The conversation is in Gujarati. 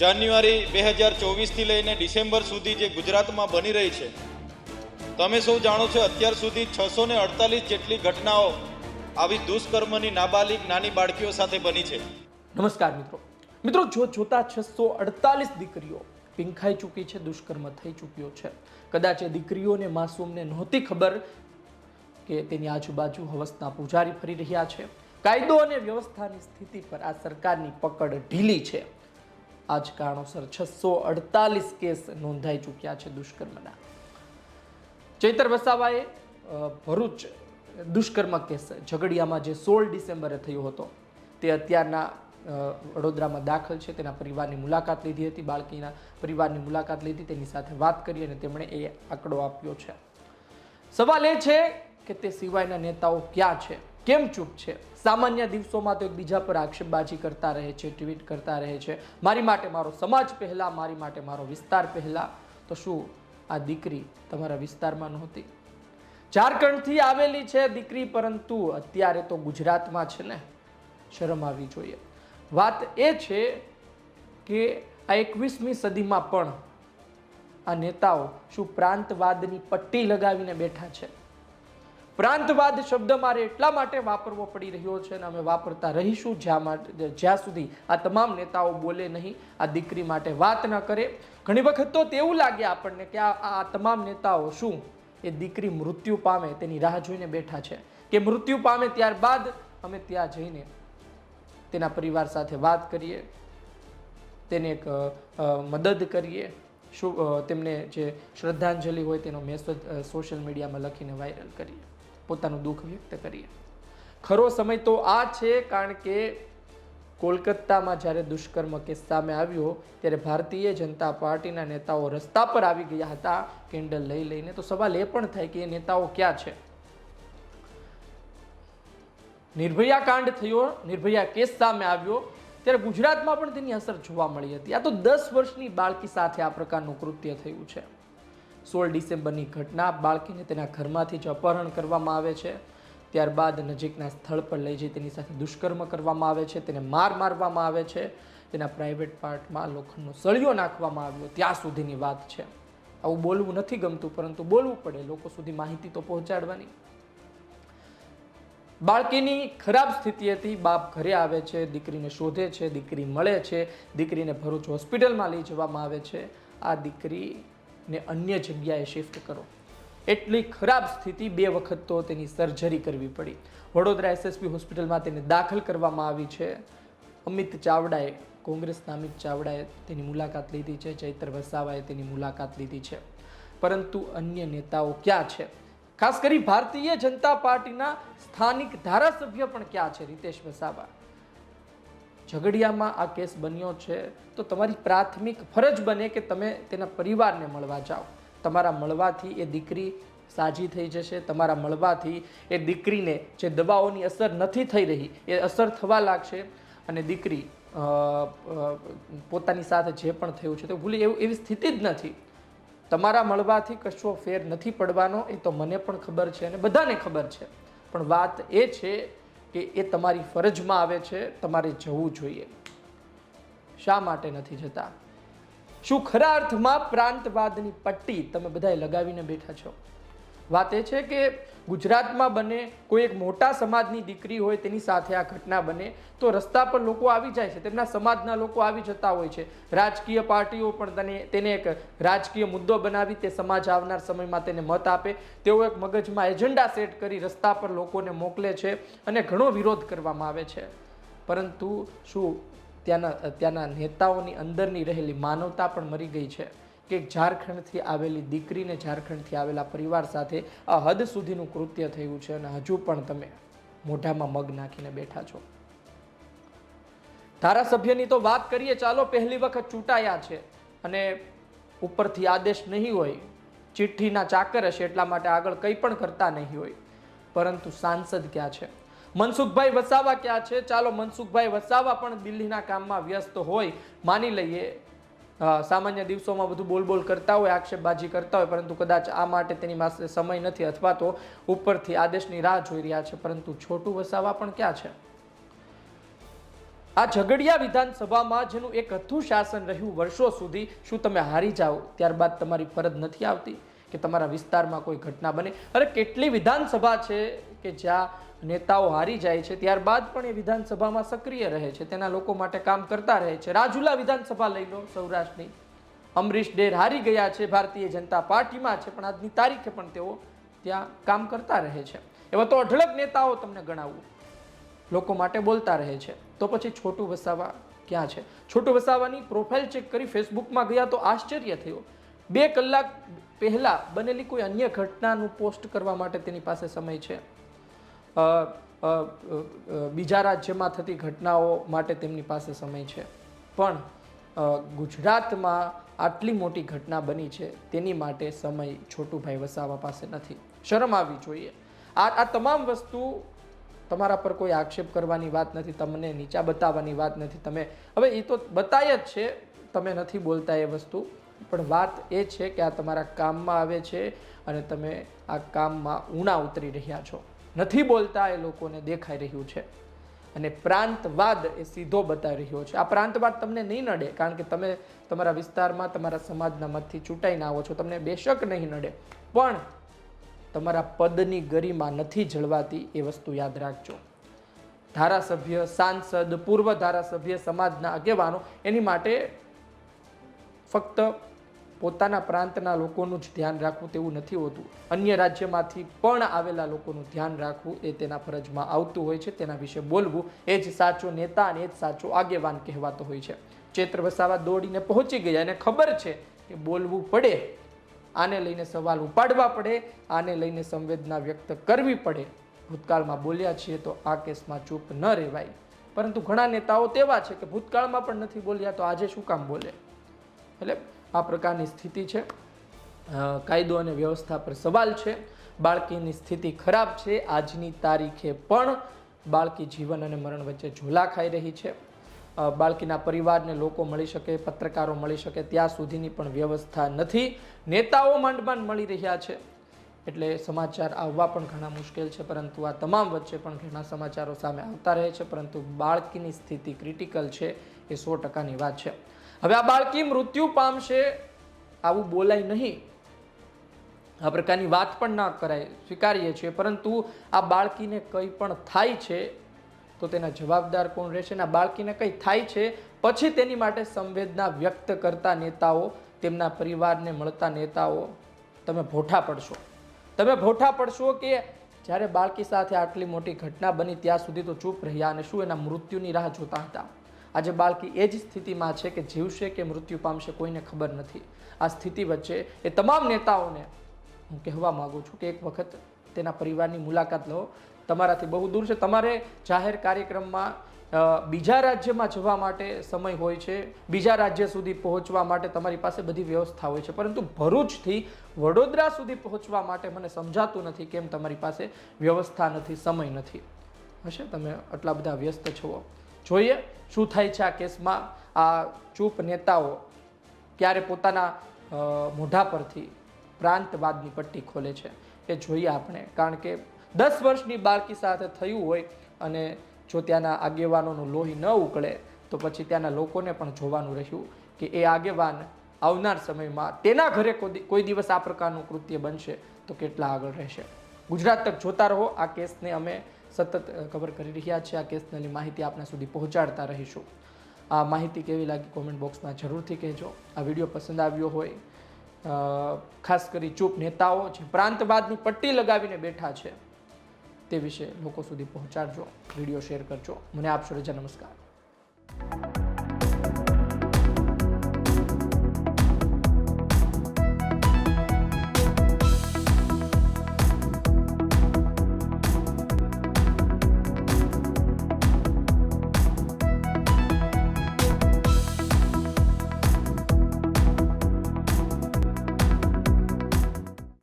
જાન્યુઆરી બે હજાર ચોવીસથી લઈને ડિસેમ્બર સુધી જે ગુજરાતમાં બની રહી છે, તમે સૌ જાણો છો અત્યાર સુધી છસો ને અડતાલીસ જેટલી ઘટનાઓ આવી દુષ્કર્મની નાબાલિગ નાની બાળકીઓ સાથે બની છે. નમસ્કાર મિત્રો. મિત્રો, જો જોતા છસો અડતાલીસ દીકરીઓ પીંખાઈ ચૂકી છે, દુષ્કર્મ થઈ ચૂક્યો છે, કદાચ એ દીકરીઓને માસૂમને નહોતી ખબર કે તેની આજુબાજુ હવસના પૂજારી ફરી રહ્યા છે, કાયદો અને વ્યવસ્થાની સ્થિતિ પર આ સરકારની પકડ ઢીલી છે. આ જ કારણોસર છસો અડતાલીસ કેસ નોંધાઈ ચૂક્યા છે દુષ્કર્મના. ચૈતર વસાવાએ ભરૂચ દુષ્કર્મ કેસ ઝઘડિયામાં જે સોળ ડિસેમ્બરે થયો હતો, તે અત્યારના વડોદરામાં દાખલ છે. તેના પરિવારની મુલાકાત લીધી હતી, બાળકીના પરિવારની મુલાકાત લીધી, તેની સાથે વાત કરી અને તેમણે એ આંકડો આપ્યો છે. સવાલ એ છે કે તે સિવાયના નેતાઓ ક્યાં છે? કેમ ચૂપ છે? સામાન્ય દિવસોમાં તો એકબીજા પર આક્ષેપબાજી કરતા રહે છે, ટ્વીટ કરતા રહે છે. મારી માટે મારો સમાજ પહેલાં, મારી માટે મારો વિસ્તાર પહેલાં. તો શું આ દીકરી તમારા વિસ્તારમાં નહોતી? ઝારખંડથી આવેલી છે દીકરી, પરંતુ અત્યારે તો ગુજરાતમાં છે ને, શરમ આવી જોઈએ. વાત એ છે કે આ એકવીસમી સદીમાં પણ આ નેતાઓ શું પ્રાંતવાદની પટ્ટી લગાવીને બેઠા છે? પ્રાંતવાદ શબ્દ મારે એટલા માટે વાપરવો પડી રહ્યો છે અને અમે વાપરતા રહીશું. જ્યાં જ્યાં સુધી આ તમામ નેતાઓ બોલે નહીં, આ દીકરી માટે વાત ન કરે. ઘણી વખત તો તેવું લાગે આપણને કે આ તમામ નેતાઓ શું? એ દીકરી મૃત્યુ પામે, તેની રાહ જોઈને બેઠા છે. કે મૃત્યુ પામે ત્યારબાદ અમે ત્યાં જઈને તેના પરિવાર સાથે વાત કરીએ, તેને એક મદદ કરીએ. શું તેમને જે શ્રદ્ધાંજલિ હોય તેનો મેસેજ સોશિયલ મીડિયામાં લખીને વાયરલ કરીએ. પોતાનું દુઃખ વ્યક્ત કરીએ. ખરો સમય તો આ છે, કારણ કે કોલકાતામાં જ્યારે દુષ્કર્મ કેસ સામે આવ્યો, ત્યારે ભારતીય જનતા પાર્ટીના નેતાઓ રસ્તા પર આવી ગયા હતા, કેન્ડલ લઈ લઈને. તો સવાલ એ પણ થાય કે એ નેતાઓ ક્યાં છે? નિર્ભયા કાંડ થયો, નિર્ભયા કેસ સામે આવ્યો, ત્યારે ગુજરાતમાં પણ તેની અસર જોવા મળી હતી. આ તો દસ વર્ષની બાળકી સાથે આ પ્રકારનું કૃત્ય થયું છે. સોળ ડિસેમ્બરની ઘટના બાળકીને તેના ઘરમાંથી જ અપહરણ કરવામાં આવે છે. ત્યારબાદ નજીકના સ્થળ પર લઈ જઈ તેની સાથે દુષ્કર્મ કરવામાં આવે છે. તેને માર મારવામાં આવે છે. તેના પ્રાઇવેટ પાર્ટમાં લોખંડનો સળિયો નાખવામાં આવ્યો. ત્યાં સુધીની વાત છે. આવું બોલવું નથી ગમતું, પરંતુ બોલવું પડે. લોકો સુધી માહિતી તો પહોંચાડવાની. બાળકીની ખરાબ સ્થિતિ હતી. બાપ ઘરે આવે છે, દીકરીને શોધે છે, દીકરી મળે છે, દીકરીને ભરૂચ હોસ્પિટલમાં લઈ જવામાં આવે છે. આ દીકરીને અન્ય જગ્યાએ શિફ્ટ કરો. એટલી ખરાબ સ્થિતિ બે વખત તો તેની સર્જરી કરવી પડી. વડોદરા એસએસપી હોસ્પિટલમાં તેને દાખલ કરવામાં આવી છે. અમિત ચાવડાએ, કોંગ્રેસના અમિત ચાવડાએ તેની મુલાકાત લીધી છે. ચૈત્ર વસાવાએ તેની મુલાકાત લીધી છે. પરંતુ અન્ય નેતાઓ ક્યાં છે? ખાસ કરી ભારતીય જનતા પાર્ટીના સ્થાનિક ધારાસભ્ય પણ ક્યાં છે? રીતેશ વસાવા. ઝઘડિયામાં આ કેસ બન્યો છે, તો તમારી પ્રાથમિક ફરજ બને કે તમે તેના પરિવારને મળવા જાઓ. તમારા મળવાથી એ દીકરી સાજી થઈ જશે, તમારા મળવાથી એ દીકરીને જે દવાઓની અસર નથી થઈ રહી, એ અસર થવા લાગશે અને દીકરી પોતાની સાથે જે પણ થયું છે તો ભૂલી, એવું, એવી સ્થિતિ જ નથી. તમારા મળવાથી કશો ફેર નથી પડવાનો, એ તો મને પણ ખબર છે અને બધાને ખબર છે. પણ વાત એ છે કે એ તમારી ફરજમાં આવે છે, તમારે જવું જોઈએ. શા માટે નથી જતા? શું ખરા અર્થમાં પ્રાંતવાદની પટ્ટી તમે બધાએ લગાવીને બેઠા છો? વાત એ છે કે ગુજરાતમાં બને, કોઈ એક મોટા સમાજની દીકરી હોય તેની સાથે આ ઘટના બને, તો રસ્તા પર લોકો આવી જાય છે, તેમના સમાજના લોકો આવી જતા હોય છે. રાજકીય પાર્ટીઓ પણ તેને તેને એક રાજકીય મુદ્દો બનાવી તે સમાજ આવનાર સમયમાં તેને મત આપે. તેઓ એક મગજમાં એજન્ડા સેટ કરી રસ્તા પર લોકોને મોકલે છે અને ઘણો વિરોધ કરવામાં આવે છે. પરંતુ શું ત્યાંના ત્યાંના નેતાઓની અંદરની રહેલી માનવતા પણ મરી ગઈ છે? કે ઝારખંડથી આવેલી દીકરીને ઝારખંડથી આવેલા પરિવાર સાથે આ હદ સુધીનું કૃત્ય થયું છે અને હજુ પણ તમે મોઢામાં મગ નાખીને બેઠા છો. ધારાસભ્યની તો વાત કરીએ, ચાલો પહેલી વખત ચૂંટાયા છે અને ઉપરથી આદેશ નહીં હોય, ચિઠ્ઠીના ચાકર હશે એટલા માટે આગળ કંઈ પણ કરતા નહીં હોય. પરંતુ સાંસદ ક્યાં છે? મનસુખભાઈ વસાવા ક્યાં છે? ચાલો મનસુખભાઈ વસાવા પણ દિલ્હીના કામમાં વ્યસ્ત હોય, માની લઈએ સામાન્ય દિવસોમાં બધું બોલ બોલ કરતા હોય, આક્ષેપબાજી કરતા હોય, પરંતુ કદાચ આ માટે તેની પાસે સમય નથી અથવા તો ઉપરથી આદેશની રાહ જોઈ રહ્યા છે. પરંતુ છોટું વસાવા પણ ક્યાં છે? આ ઝઘડિયા વિધાનસભામાં, જેનું એક હતું શાસન રહ્યું વર્ષો સુધી, શું તમે હારી જાઓ? ત્યારબાદ તમારી ફરજ નથી આવતી કે તમારા વિસ્તારમાં કોઈ ઘટના બને. અરે, કેટલી વિધાનસભા છે કે જ્યાં નેતાઓ હારી જાય છે, ત્યારબાદ પણ એ વિધાનસભામાં સક્રિય રહે છે. તેના લોકો માટે કામ કરતા રહે છે. રાજુલા વિધાનસભા લઈ લો, સૌરાષ્ટ્રની. અમરીશ ડેર હારી ગયા છે, ભારતીય જનતા પાર્ટીમાં છે, પણ આજની તારીખે પણ તેઓ ત્યાં કામ કરતા રહે છે. એવા તો અઢળક નેતાઓ તમને ગણાવું. લોકો માટે બોલતા રહે છે. તો પછી છોટું વસાવા ક્યાં છે? છોટું વસાવાની પ્રોફાઇલ ચેક કરી ફેસબુકમાં ગયા તો આશ્ચર્ય થયો. બે કલાક પહેલાં બનેલી કોઈ અન્ય ઘટનાનું પોસ્ટ કરવા માટે તેની પાસે સમય છે. બીજા રાજ્યમાં થતી ઘટનાઓ માટે તેમની પાસે સમય છે. પણ ગુજરાતમાં આટલી મોટી ઘટના બની છે, તેની માટે સમય છોટુભાઈ વસાવા પાસે નથી. શરમ આવવી જોઈએ. આ આ તમામ વસ્તુ તમારા પર કોઈ આક્ષેપ કરવાની વાત નથી, તમને નીચા બતાવવાની વાત નથી. તમે, હવે એ તો બતાય જ છે, તમે નથી બોલતા એ વસ્તુ. પણ વાત એ છે કે આ તમારા કામમાં આવે છે અને તમે આ કામમાં ઊણા ઉતરી રહ્યા છો. નથી બોલતા એ લોકોને દેખાઈ રહ્યું છે. અને પ્રાંતવાદ એ સીધો બતાવી રહ્યો છે. આ પ્રાંતવાદ તમને નહીં નડે, કારણ કે તમે તમારા વિસ્તારમાં, તમારા સમાજના મતથી ચૂંટાઈને આવો છો, તમને બેશક નહીં નડે. પણ તમારા પદની ગરિમા નથી જળવાતી એ વસ્તુ યાદ રાખજો. ધારાસભ્ય, સાંસદ, પૂર્વ ધારાસભ્ય સમાજના આગેવાનો એની માટે ફક્ત પોતાના પ્રાંતના લોકોનું જ ધ્યાન રાખવું તેવું નથી હોતું. અન્ય રાજ્યમાંથી પણ આવેલા લોકોનું ધ્યાન રાખવું એ તેના ફરજમાં આવતું હોય છે. તેના વિશે બોલવું એ જ સાચો નેતા અને એ જ સાચો આગેવાન કહેવાતો હોય છે. ચેત્ર વસાવા દોડીને પહોંચી ગયા અને ખબર છે કે બોલવું પડે, આને લઈને સવાલ ઉપાડવા પડે, આને લઈને સંવેદના વ્યક્ત કરવી પડે. ભૂતકાળમાં બોલ્યા છીએ તો આ કેસમાં ચૂપ ન રહેવાય. પરંતુ ઘણા નેતાઓ તેવા છે કે ભૂતકાળમાં પણ નથી બોલ્યા તો આજે શું કામ બોલે? એટલે આ પ્રકારની સ્થિતિ છે. કાયદો અને વ્યવસ્થા પર સવાલ છે. બાળકીની સ્થિતિ ખરાબ છે. આજની તારીખે પણ બાળકી જીવન અને મરણ વચ્ચે ઝોલા ખાઈ રહી છે. બાળકીના પરિવારને લોકો મળી શકે, પત્રકારો મળી શકે, ત્યાં સુધીની પણ વ્યવસ્થા નથી. નેતાઓ માંડ માંડ મળી રહ્યા છે. એટલે સમાચાર આવવા પણ ઘણા મુશ્કેલ છે, પરંતુ આ તમામ વચ્ચે પણ ઘણા સમાચારો સામે આવતા રહે છે, પરંતુ બાળકીની સ્થિતિ ક્રિટિકલ છે એ સો ટકાની વાત છે. હવે આ બાળકી મૃત્યુ પામશે આવું બોલાય નહીં. આ પ્રકારની વાત પણ ના કરાય, સ્વીકારીએ છીએ. પરંતુ આ બાળકીને કંઈ પણ થાય છે તો તેના જવાબદાર કોણ રહેશે ને આ બાળકીને કંઈ થાય છે પછી તેની માટે સંવેદના વ્યક્ત કરતા નેતાઓ, તેમના પરિવારને મળતા નેતાઓ, તમે ભોઠા પડશો. તમે ભોઠા પડશો કે જ્યારે બાળકી સાથે આટલી મોટી ઘટના બની ત્યાં સુધી તો ચૂપ રહ્યા અને શું એના મૃત્યુની રાહ જોતા હતા? આજે બાળકી એ જ સ્થિતિમાં છે કે જીવશે કે મૃત્યુ પામશે કોઈને ખબર નથી. આ સ્થિતિ વચ્ચે એ તમામ નેતાઓને હું કહેવા માગું છું કે એક વખત તેના પરિવારની મુલાકાત લો. તમારાથી બહુ દૂર છે. તમારે જાહેર કાર્યક્રમમાં બીજા રાજ્યમાં જવા માટે સમય હોય છે. બીજા રાજ્ય સુધી પહોંચવા માટે તમારી પાસે બધી વ્યવસ્થા હોય છે. પરંતુ ભરૂચથી વડોદરા સુધી પહોંચવા માટે મને સમજાતું નથી કેમ તમારી પાસે વ્યવસ્થા નથી, સમય નથી. હશે? તમે આટલા બધા વ્યસ્ત છો. જોઈએ શું થાય છે આ કેસમાં આ ચૂપ નેતાઓ ક્યારે પોતાના મોઢા પરથી પ્રાંતવાદની પટ્ટી ખોલે છે એ જોઈએ આપણે. કારણ કે દસ વર્ષની બાળકી સાથે થયું હોય અને જો ત્યાંના આગેવાનોનું લોહી ન ઉકળે, તો પછી ત્યાંના લોકોને પણ જોવાનું રહ્યું કે એ આગેવાન આવનાર સમયમાં તેના ઘરે કોઈ દિવસ આ પ્રકારનું કૃત્ય બનશે તો કેટલા આગળ રહેશે. ગુજરાત તક જોતા રહો આ કેસને અમે સતત કવર કરી રહ્યા છે. આ કેસની માહિતી આપના સુધી પહોંચાડતા રહીશું. આ માહિતી કેવી લાગી કોમેન્ટ બોક્સમાં જરૂરથી કહેજો. આ વીડિયો પસંદ આવ્યો હોય ખાસ કરી ચૂપ નેતાઓ જે પ્રાંતવાદની પટ્ટી લગાવીને બેઠા છે, તે વિશે લોકો સુધી પહોંચાડજો. વીડિયો શેર કરજો. મને આપશો રજા નમસ્કાર.